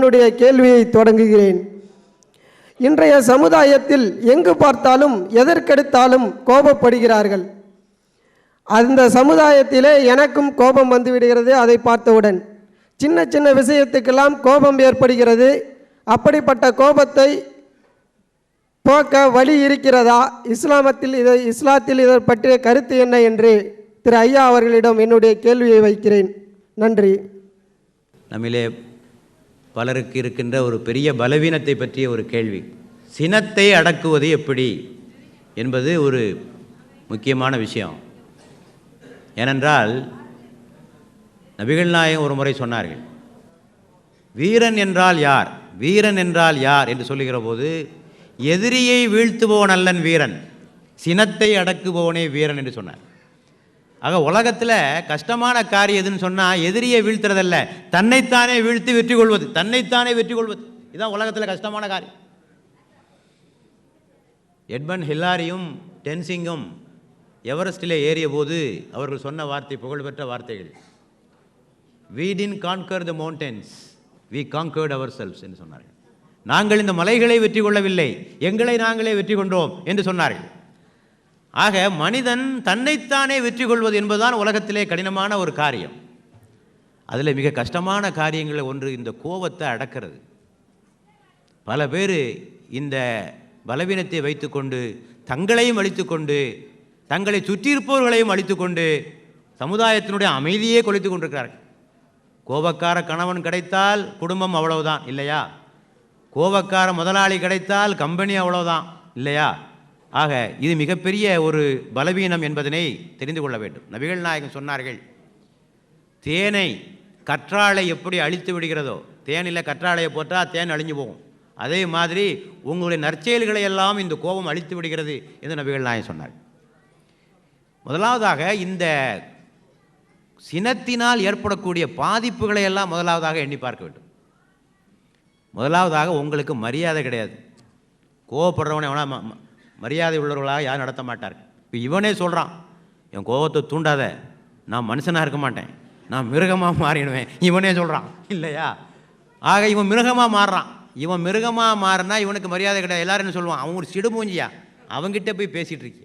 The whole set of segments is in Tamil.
என்னுடைய கேள்வியை தொடங்குகிறேன். இன்றைய சமுதாயத்தில் எங்கு பார்த்தாலும் எதற்கெடுத்தாலும் கோபப்படுகிறார்கள். அந்த சமுதாயத்திலே எனக்கும் கோபம் வந்துவிடுகிறது அதை பார்த்தவுடன். சின்ன சின்ன விஷயத்துக்கெல்லாம் கோபம் ஏற்படுகிறது. அப்படிப்பட்ட கோபத்தை போக்க வழி இருக்கிறதா? இஸ்லாமத்தில் இதை இஸ்லாத்தில் இதை பற்றிய கருத்து என்ன என்று திரு ஐயா அவர்களிடம் என்னுடைய கேள்வியை வைக்கிறேன். நன்றி. நம்மிலே பலருக்கு இருக்கின்ற ஒரு பெரிய பலவீனத்தை பற்றிய ஒரு கேள்வி. சினத்தை அடக்குவது எப்படி என்பது ஒரு முக்கியமான விஷயம். ஏனென்றால் நபிகள் நாயகம் ஒரு முறை சொன்னார்கள் வீரன் என்றால் யார்? வீரன் என்றால் யார்? என்று சொல்லுகிற போது எதிரியை வீழ்த்துபவன் அல்லன் வீரன். சினத்தை அடக்குபவனே வீரன் என்று சொன்னார். ஆக உலகத்தில் கஷ்டமான காரியம் எதுன்னு சொன்னால் எதிரியை வீழ்த்துறதல்ல. தன்னைத்தானே வீழ்த்தி வெற்றி கொள்வது. தன்னைத்தானே வெற்றி கொள்வது. இதுதான் உலகத்தில் கஷ்டமான காரியம். எட்மன் ஹில்லாரியும் டென்சிங்கும் எவரெஸ்டில் ஏறிய போது அவர்கள் சொன்ன வார்த்தை புகழ்பெற்ற வார்த்தைகள். We didn't conquer the mountains we conquered ourselves என்று சொன்னார்கள். நாங்கள் இந்த மலைகளை வெற்றி கொள்ளவில்லை. எங்களை நாங்களே வெற்றி கொண்டோம் என்று சொன்னார்கள். ஆக மனிதன் தன்னைத்தானே வெற்றி கொள்வது என்பதுதான் உலகத்திலே கடினமான ஒரு காரியம். அதில் மிக கஷ்டமான காரியங்களில் ஒன்று இந்த கோபத்தை அடக்கிறது. பல பேர் இந்த பலவீனத்தை வைத்துக்கொண்டு தங்களையும் அழித்துக்கொண்டு தங்களை சுற்றியிருப்பவர்களையும் அழித்துக்கொண்டு சமுதாயத்தினுடைய அமைதியே கொலைத்து கொண்டிருக்கிறார்கள். கோபக்கார கணவன் கிடைத்தால் குடும்பம் அவ்வளவுதான் இல்லையா? கோபக்கார முதலாளி கிடைத்தால் கம்பெனி அவ்வளவுதான் இல்லையா? ஆக இது மிகப்பெரிய ஒரு பலவீனம் என்பதனை தெரிந்து கொள்ள வேண்டும். நபிகள் நாயகம் சொன்னார்கள் தேனை கற்றாழை எப்படி அழித்து விடுகிறதோ தேனில் கற்றாழையை போட்டால் தேன் அழிஞ்சு போகும். அதே மாதிரி உங்களுடைய நற்செயல்களை எல்லாம் இந்த கோபம் அழித்து விடுகிறது என்று நபிகள் நாயகம் சொன்னார் முதலாவதாக இந்த சினத்தினால் ஏற்படக்கூடிய பாதிப்புகளை எல்லாம் முதலாவதாக எண்ணி பார்க்க வேண்டும். முதலாவதாக உங்களுக்கு மரியாதை கிடையாது. கோவப்படுறவனை எவனா மரியாதை உள்ளவர்களாக யாரும் நடத்த மாட்டார்கள். இப்போ இவனே சொல்கிறான் என் கோபத்தை தூண்டாத நான் மனுஷனாக இருக்க மாட்டேன். நான் மிருகமாக மாறிடுவேன். இவனே சொல்கிறான் இல்லையா? ஆக இவன் மிருகமாக மாறுறான். இவன் மிருகமாக மாறினா இவனுக்கு மரியாதை கிடையாது. எல்லாரும் என்ன சொல்லுவான் அவன் ஒரு சிடுமூஞ்சியா அவன்கிட்ட போய் பேசிகிட்டு இருக்கி.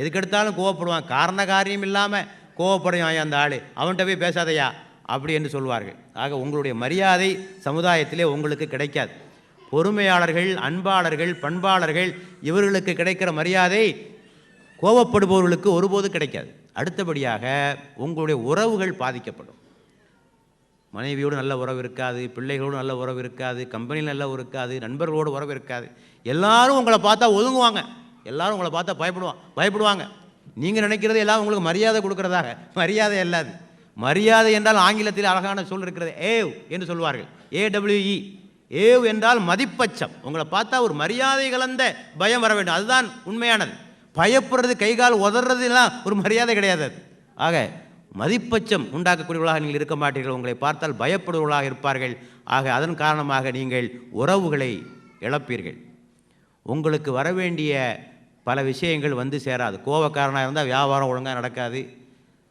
எதுக்கெடுத்தாலும் கோவப்படுவான். காரண காரியம் இல்லாமல் கோவப்படுவான் அந்த ஆள். அவன்கிட்ட போய் பேசாதையா? அப்படி என்று சொல்வார்கள். ஆக உங்களுடைய மரியாதை சமுதாயத்திலே உங்களுக்கு கிடைக்காது. பொறுமையாளர்கள் அன்பாளர்கள் பண்பாளர்கள் இவர்களுக்கு கிடைக்கிற மரியாதை கோவப்படுபவர்களுக்கு ஒருபோது கிடைக்காது. அடுத்தபடியாக உங்களுடைய உறவுகள் பாதிக்கப்படும். மனைவியோடு நல்ல உறவு இருக்காது பிள்ளைகளோடு நல்ல உறவு இருக்காது கம்பெனியில் நல்ல உறவு இருக்காது நண்பர்களோடு உறவு இருக்காது. எல்லாரும் உங்களை பார்த்தா ஒதுங்குவாங்க. எல்லாரும் உங்களை பார்த்தா பயப்படுவாங்க பயப்படுவாங்க. நீங்கள் நினைக்கிறது எல்லாம் உங்களுக்கு மரியாதை கொடுக்கறதாக. மரியாதை அல்லாது. மரியாதை என்றால் ஆங்கிலத்தில் அழகான சொல் இருக்கிறது. ஏவ் என்று சொல்வார்கள். ஏடபிள்யூஇ ஏவ் என்றால் மதிப்பச்சம். உங்களை பார்த்தா ஒரு மரியாதை கலந்த பயம் வர வேண்டும். அதுதான் உண்மையானது. பயப்படுறது கை கால் உதறதுலாம் ஒரு மரியாதை கிடையாது அது. ஆக மதிப்பச்சம் உண்டாக்கக்கூடியவர்களாக நீங்கள் இருக்க மாட்டீர்கள். உங்களை பார்த்தால் பயப்படுவர்களாக இருப்பார்கள். ஆக அதன் காரணமாக நீங்கள் உறவுகளை இழப்பீர்கள். உங்களுக்கு வர வேண்டிய பல விஷயங்கள் வந்து சேராது. கோபக்காரனாக இருந்தால் வியாபாரம் ஒழுங்காக நடக்காது.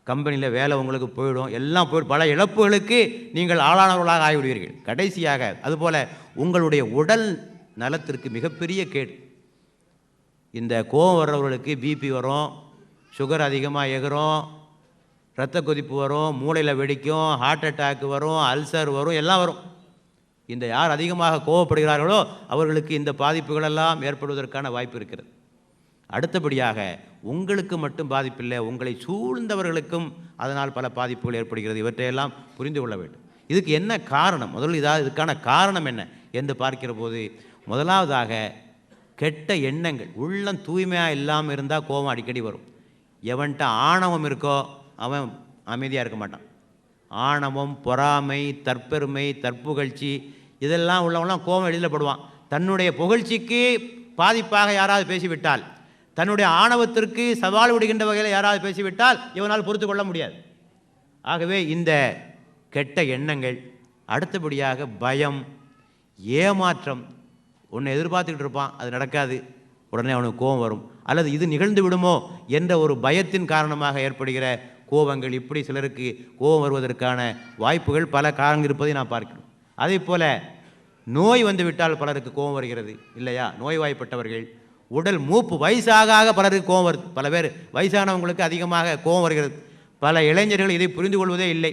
கம்பெனியில் வேலை உங்களுக்கு போயிடும். எல்லாம் போய் பல இழப்புகளுக்கு நீங்கள் ஆளானவர்களாக ஆகிவிடுவீர்கள். கடைசியாக அதுபோல் உங்களுடைய உடல் நலத்திற்கு மிகப்பெரிய கேடு. இந்த கோவம் வர்றவர்களுக்கு பிபி வரும் சுகர் அதிகமாக எகிறோம் இரத்த கொதிப்பு வரும் மூளையில் வெடிக்கும் ஹார்ட் அட்டாக் வரும் அல்சர் வரும் எல்லாம் வரும். இந்த யார் அதிகமாக கோவப்படுகிறார்களோ அவர்களுக்கு இந்த பாதிப்புகளெல்லாம் ஏற்படுவதற்கான வாய்ப்பு இருக்கிறது. அடுத்தபடியாக உங்களுக்கு மட்டும் பாதிப்பில்லை உங்களை சூழ்ந்தவர்களுக்கும் அதனால் பல பாதிப்புகள் ஏற்படுகிறது. இவற்றையெல்லாம் புரிந்து கொள்ள வேண்டும். இதுக்கு என்ன காரணம்? முதல்ல இதாக இதுக்கான காரணம் என்ன என்று பார்க்கிற போது முதலாவதாக கெட்ட எண்ணங்கள். உள்ளம் தூய்மையாக இல்லாமல் இருந்தால் கோபம் அடிக்கடி வரும். எவன்கிட்ட ஆணவம் இருக்கோ அவன் அமைதியாக இருக்க மாட்டான். ஆணவம் பொறாமை தற்பெருமை தற்புகழ்ச்சி இதெல்லாம் உள்ளவங்களாம் கோபம் எழுதப்படுவான் படுவான். தன்னுடைய புகழ்ச்சிக்கு பாதிப்பாக யாராவது பேசிவிட்டால் தன்னுடைய ஆணவத்திற்கு சவால் விடுகின்ற வகையில் யாராவது பேசிவிட்டால் இவனால் பொறுத்து கொள்ள முடியாது. ஆகவே இந்த கெட்ட எண்ணங்கள் அடுத்தபடியாக பயம் ஏமாற்றம் உன்னை எதிர்பார்த்துக்கிட்டு இருப்பான் அது நடக்காது. உடனே அவனுக்கு கோபம் வரும். அல்லது இது நிகழ்ந்து விடுமோ என்ற ஒரு பயத்தின் காரணமாக ஏற்படுகிற கோபங்கள் இப்படி சிலருக்கு கோபம் வருவதற்கான வாய்ப்புகள் பல காரணங்கள் இருப்பதை நான் பார்க்கிறோம். அதே போல் நோய் வந்துவிட்டால் பலருக்கு கோபம் வருகிறது இல்லையா? நோய்வாய்ப்பட்டவர்கள் உடல் மூப்பு வயசாக ஆக பலருக்கு கோவம் வருது. பல பேர் வயசானவங்களுக்கு அதிகமாக கோவம் வருகிறது. பல இளைஞர்கள் இதை புரிந்து கொள்வதே இல்லை.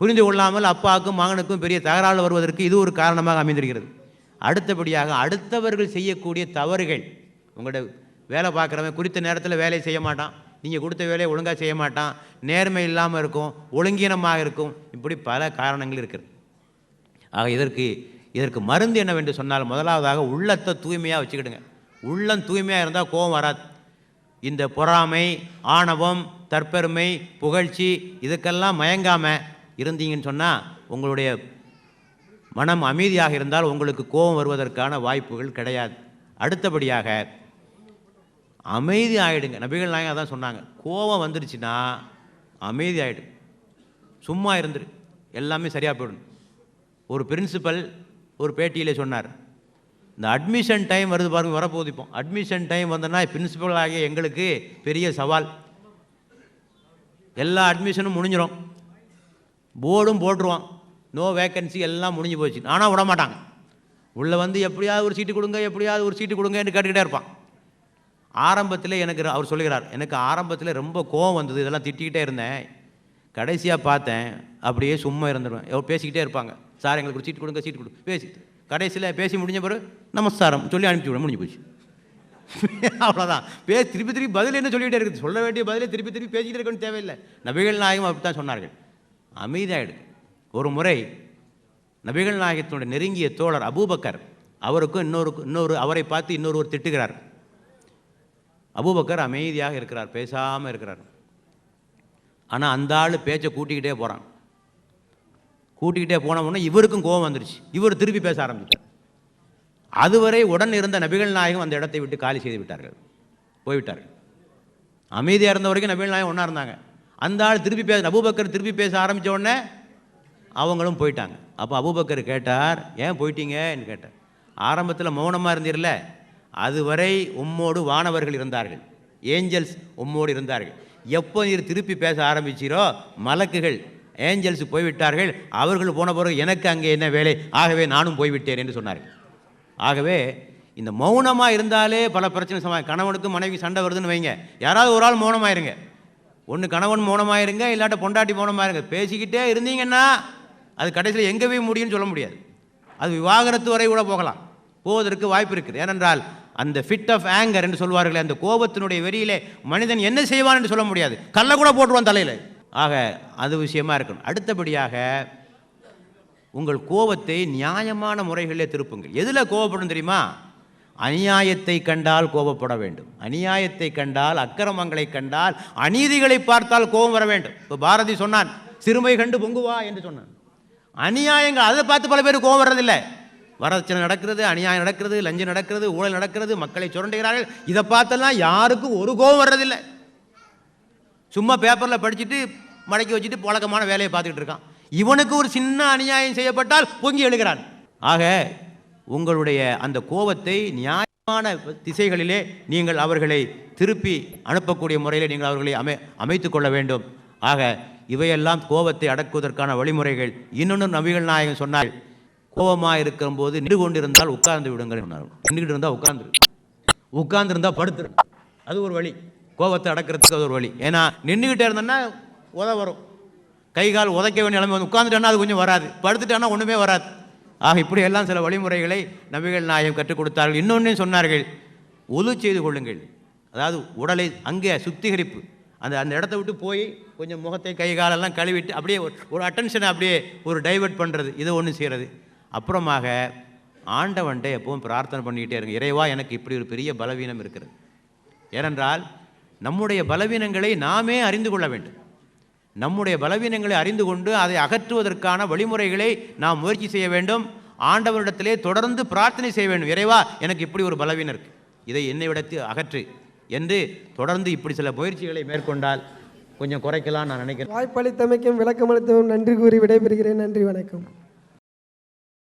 புரிந்து கொள்ளாமல் அப்பாவுக்கும் மகனுக்கும் பெரிய தகராறு வருவதற்கு இது ஒரு காரணமாக அமைந்திருக்கிறது. அடுத்தபடியாக அடுத்தவர்கள் செய்யக்கூடிய தவறுகள் உங்களோட வேலை பார்க்குறவன் குறித்த நேரத்தில் வேலையை செய்ய மாட்டான். நீங்கள் கொடுத்த வேலையை ஒழுங்காக செய்ய மாட்டான். நேர்மை இல்லாமல் இருக்கும் ஒழுங்கீனமாக இருக்கும். இப்படி பல காரணங்கள் இருக்குது ஆக இதற்கு இதற்கு மருந்து என்னவென்று சொன்னால் முதலாவதாக உள்ளத்தை தூய்மையாக வச்சுக்கிடுங்க. உள்ளம் தூய்மையாக இருந்தால் கோபம் வராது. இந்த பொறாமை ஆணவம் தற்பெருமை புகழ்ச்சி இதுக்கெல்லாம் மயங்காமல் இருந்தீங்கன்னு சொன்னால் உங்களுடைய மனம் அமைதியாக இருந்தால் உங்களுக்கு கோபம் வருவதற்கான வாய்ப்புகள் கிடையாது. அடுத்தபடியாக அமைதி ஆகிடுங்க நபிகள் நாயகம் அதான் சொன்னாங்க. கோபம் வந்துருச்சுன்னா அமைதி ஆகிடும் சும்மா இருந்துரு. எல்லாமே சரியாக போயிடும். ஒரு பிரின்சிபல் ஒரு பேட்டியில் சொன்னார். இந்த அட்மிஷன் டைம் வருது பாருங்க வரப்போகுது இப்போ. அட்மிஷன் டைம் வந்தோன்னா பிரின்சிபல் ஆகிய எங்களுக்கு பெரிய சவால். எல்லா அட்மிஷனும் முடிஞ்சிடும் போர்டும் போட்டுருவான். நோ வேக்கன்சி எல்லாம் முடிஞ்சு போச்சு. ஆனால் விட மாட்டாங்க. உள்ளே வந்து எப்படியாவது ஒரு சீட்டு கொடுங்க எப்படியாவது ஒரு சீட்டு கொடுங்கன்னு கேட்டுக்கிட்டே இருப்பான். ஆரம்பத்தில் எனக்கு அவர் சொல்லுகிறார் எனக்கு ஆரம்பத்தில் ரொம்ப கோவம் வந்தது. இதெல்லாம் திட்டிக்கிட்டே இருந்தேன். கடைசியாக பார்த்தேன். அப்படியே சும்மா இருந்துருவேன். எவ்வளோ பேசிக்கிட்டே இருப்பாங்க. சார் எங்களுக்கு ஒரு சீட்டு கொடுங்க சீட்டு கொடுங்க பேசிட்டு. கடைசியில் பேசி முடிஞ்ச பிறகு நமஸ்காரம் சொல்லி அனுப்பிச்சி விட முடிஞ்சு போச்சு. அவ்வளோதான் பே திருப்பி திருப்பி பதில் என்ன சொல்லிகிட்டே இருக்குது? சொல்ல வேண்டிய பதிலே திருப்பி திருப்பி பேசிக்கிட்டு இருக்கணும்னு தேவையில்லை. நபிகள் நாயகம் அப்படி தான் சொன்னார்கள். அமைதியாயிடு ஒரு முறை நபிகள் நாயகத்தினுடைய நெருங்கிய தோழர் அபூபக்கர் அவருக்கும் இன்னொரு இன்னொரு அவரை பார்த்து இன்னொருவர் திட்டுகிறார். அபூபக்கர் அமைதியாக இருக்கிறார் பேசாமல் இருக்கிறார். ஆனால் அந்த ஆள் பேச்சை கூட்டிக்கிட்டே போகிறான் கூட்டிக்கிட்டே போன உடனே இவருக்கும் கோபம் வந்துருச்சு. இவர் திருப்பி பேச ஆரம்பிச்சிட்டார் அதுவரை உடன் இருந்த நபிகள் நாயகம் அந்த இடத்தை விட்டு காலி செய்து விட்டார்கள். போய்விட்டார்கள். அமைதியாக இருந்த வரைக்கும் நபிகள் நாயகம் ஒன்றா இருந்தாங்க. அந்த ஆள் திருப்பி பேச அபுபக்கர் திருப்பி பேச ஆரம்பித்த உடனே அவங்களும் போயிட்டாங்க. அப்போ அபூபக்கர் கேட்டார் ஏன் போயிட்டீங்கன்னு கேட்டார். ஆரம்பத்தில் மௌனமாக இருந்தீர்ல. அதுவரை உம்மோடு வானவர்கள் இருந்தார்கள். ஏஞ்சல்ஸ் உம்மோடு இருந்தார்கள். எப்போ நீர் திருப்பி பேச ஆரம்பிச்சீரோ மலக்குகள் ஏஞ்சல்ஸ் போய்விட்டார்கள் அவர்கள் போன பிறகு எனக்கு அங்கே என்ன வேலை? ஆகவே நானும் போய்விட்டேன் என்று சொன்னார்கள் ஆகவே இந்த மௌனமாக இருந்தாலே பல பிரச்சனை சமா கணவனுக்கும் மனைவி சண்டை வருதுன்னு வைங்க. யாராவது ஒரு ஆள் மௌனமாயிருங்க. ஒன்று கணவன் மௌனமாயிருங்க இல்லாட்ட பொண்டாட்டி மௌனமாயிருங்க. பேசிக்கிட்டே இருந்தீங்கன்னா அது கடைசியில் எங்கே போய் முடியும்னு சொல்ல முடியாது. அது விவாகரத்து வரை கூட போகலாம். போவதற்கு வாய்ப்பு இருக்குது. ஏனென்றால் அந்த ஃபிட் ஆஃப் ஆங்கர் என்று சொல்வார்களே அந்த கோபத்தினுடைய வெறியிலே மனிதன் என்ன செய்வான் என்று சொல்ல முடியாது. கல்லை கூட போட்டுருவான் தலையில். ஆக அது விஷயமா இருக்கணும். அடுத்தபடியாக உங்கள் கோபத்தை நியாயமான முறைகளிலே திருப்புங்கள். எதில் கோபப்படும் தெரியுமா? அநியாயத்தை கண்டால் கோபப்பட வேண்டும். அநியாயத்தை கண்டால் அக்கிரமங்களை கண்டால் அநீதிகளை பார்த்தால் கோபம் வர வேண்டும். இப்போ பாரதி சொன்னான் சிறுமை கண்டு பொங்குவா என்று சொன்னான். அநியாயங்கள் அதை பார்த்து பல பேர் கோபம் வர்றதில்லை. வரதட்சணை நடக்கிறது அநியாயம் நடக்கிறது லஞ்சம் நடக்கிறது ஊழல் நடக்கிறது மக்களை சுரண்டுகிறார்கள். இதை பார்த்தெல்லாம் யாருக்கும் ஒரு கோபம் வர்றதில்லை. சும்மா பேப்பரில் படிச்சுட்டு மடக்கி வச்சுட்டு பழக்கமான வேலையை பார்த்துக்கிட்டு இருக்கான். இவனுக்கு ஒரு சின்ன அநியாயம் செய்யப்பட்டால் பொங்கி எழுகிறான். ஆக உங்களுடைய அந்த கோபத்தை நியாயமான திசைகளிலே நீங்கள் அவர்களை திருப்பி அனுப்பக்கூடிய முறையில் நீங்கள் அவர்களை அமை அமைத்து கொள்ள வேண்டும். ஆக இவையெல்லாம் கோபத்தை அடக்குவதற்கான வழிமுறைகள். இன்னொன்று நபிகள் நாயகம் சொன்னார் கோபமாக இருக்கும்போது நின்று கொண்டிருந்தால் உட்கார்ந்து விடுங்கள் சொன்னார். நின்றுக்கிட்டு இருந்தால் உட்கார்ந்து உட்கார்ந்துருந்தா படுத்துரு. அது ஒரு வழி. கோபத்தை அடக்கிறதுக்கு அது ஒரு வழி. ஏன்னா நின்றுக்கிட்டே இருந்தோன்னா உத வரும். கை கால் உதைக்க வேண்டிய நிலைமை வந்து உட்காந்துட்டோன்னா அது கொஞ்சம் வராது. படுத்துட்டோன்னா ஒன்றுமே வராது. ஆக இப்படியெல்லாம் சில வழிமுறைகளை நபிகள் நாயகம் கற்றுக் கொடுத்தார்கள். இன்னொன்றையும் சொன்னார்கள் ஒலு செய்து கொள்ளுங்கள். அதாவது உடலை அங்கே சுத்திகரிப்பு. அந்த அந்த இடத்த விட்டு போய் கொஞ்சம் முகத்தை கை காலெல்லாம் கழுவிட்டு அப்படியே ஒரு- ஒரு அட்டென்ஷனை அப்படியே ஒரு டைவர்ட் பண்ணுறது இதை ஒன்று செய்கிறது அப்புறமாக ஆண்டவன்ட்ட எப்பவும் பிரார்த்தனை பண்ணிக்கிட்டே இருங்க. இறைவா எனக்கு இப்படி ஒரு பெரிய பலவீனம் இருக்கிறது. ஏனென்றால் நம்முடைய பலவீனங்களை நாமே அறிந்து கொள்ள வேண்டும். நம்முடைய பலவீனங்களை அறிந்து கொண்டு அதை அகற்றுவதற்கான வழிமுறைகளை நாம் முயற்சி செய்ய வேண்டும். ஆண்டவரிடத்திலே தொடர்ந்து பிரார்த்தனை செய்ய வேண்டும். இறைவா எனக்கு இப்படி ஒரு பலவீனம் இருக்குது இதை என்னை விடத்து அகற்று என்று தொடர்ந்து இப்படி சில முயற்சிகளை மேற்கொண்டால் கொஞ்சம் குறைக்கலாம் நான் நினைக்கிறேன். வாய்ப்பளித்தமைக்கும் விளக்கமளித்தமைக்கும் நன்றி கூறி விடைபெறுகிறேன். நன்றி வணக்கம்.